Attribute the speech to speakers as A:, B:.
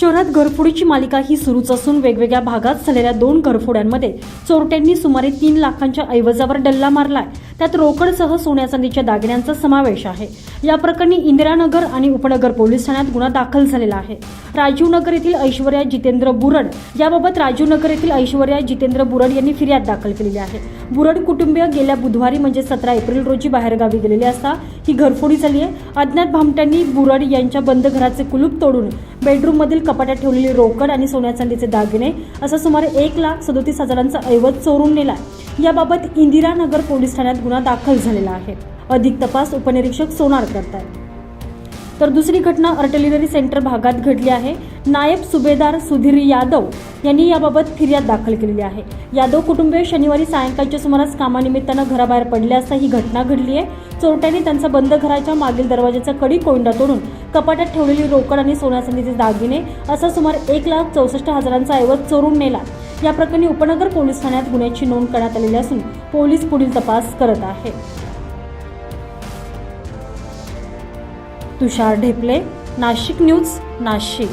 A: शहरात घरफोडीची मालिका ही सुरूच असून वेगवेगळ्या भागात झालेल्या दोन घरफोड्यांमध्ये चोरट्यांनी सुमारे तीन लाखांच्या ऐवजावर डल्ला मारलाय. त्यात रोकडसह सोन्या चांदीच्या दागिन्यांचा समावेश आहे. या प्रकरणी इंदिरानगर आणि उपनगर पोलीस ठाण्यात गुन्हा दाखल झालेला आहे. राजीवनगर येथील ऐश्वर्या जितेंद्र बुरड याबाबत राजीवनगर येथील ऐश्वर्या जितेंद्र बुरड यांनी फिर्याद दाखल केलेली आहे. बुरड कुटुंबीय गेल्या बुधवारी म्हणजे सतरा एप्रिल रोजी बाहेरगावी गेलेले असता ही घरफोडी झाली आहे. अज्ञात भामट्यांनी बुरड यांच्या बंद घराचे कुलूप तोडून बेडरूममधील कपाटात ठेवलेली रोकड आणि सोन्या चांदीचे दागिने असा सुमारे एक लाख सदोतीस हजारांचा ऐवज चोरून नेलाय. याबाबत इंदिरानगर पोलीस ठाण्यात गुन्हा दाखल झालेला आहे. अधिक तपास उपनिरीक्षक सोनार करतात तर दुसरी घटना आर्टिलरी सेंटर भागात घडली आहे. नायब सुभेदार सुधीर यादव यांनी याबाबत फिर्याद दाखल केलेली आहे. यादव कुटुंबीय शनिवारी सायंकाळच्या सुमारास कामानिमित्तानं घराबाहेर पडले असता ही घटना घडली आहे. चोरट्यांनी त्यांचा बंद घराच्या मागील दरवाजाचा कडी कोंडा तोडून कपाटात ठेवलेली रोकड आणि सोन्याचांदीचे दागिने असा सुमारे एक लाख चौसष्ट हजारांचा ऐवज चोरून नेला. या प्रकरणी उपनगर पोलीस ठाण्यात गुन्ह्याची नोंद करण्यात आलेली असून पोलीस पुढील तपास करत आहे. तुषार ढेपले नाशिक न्यूज नाशिक.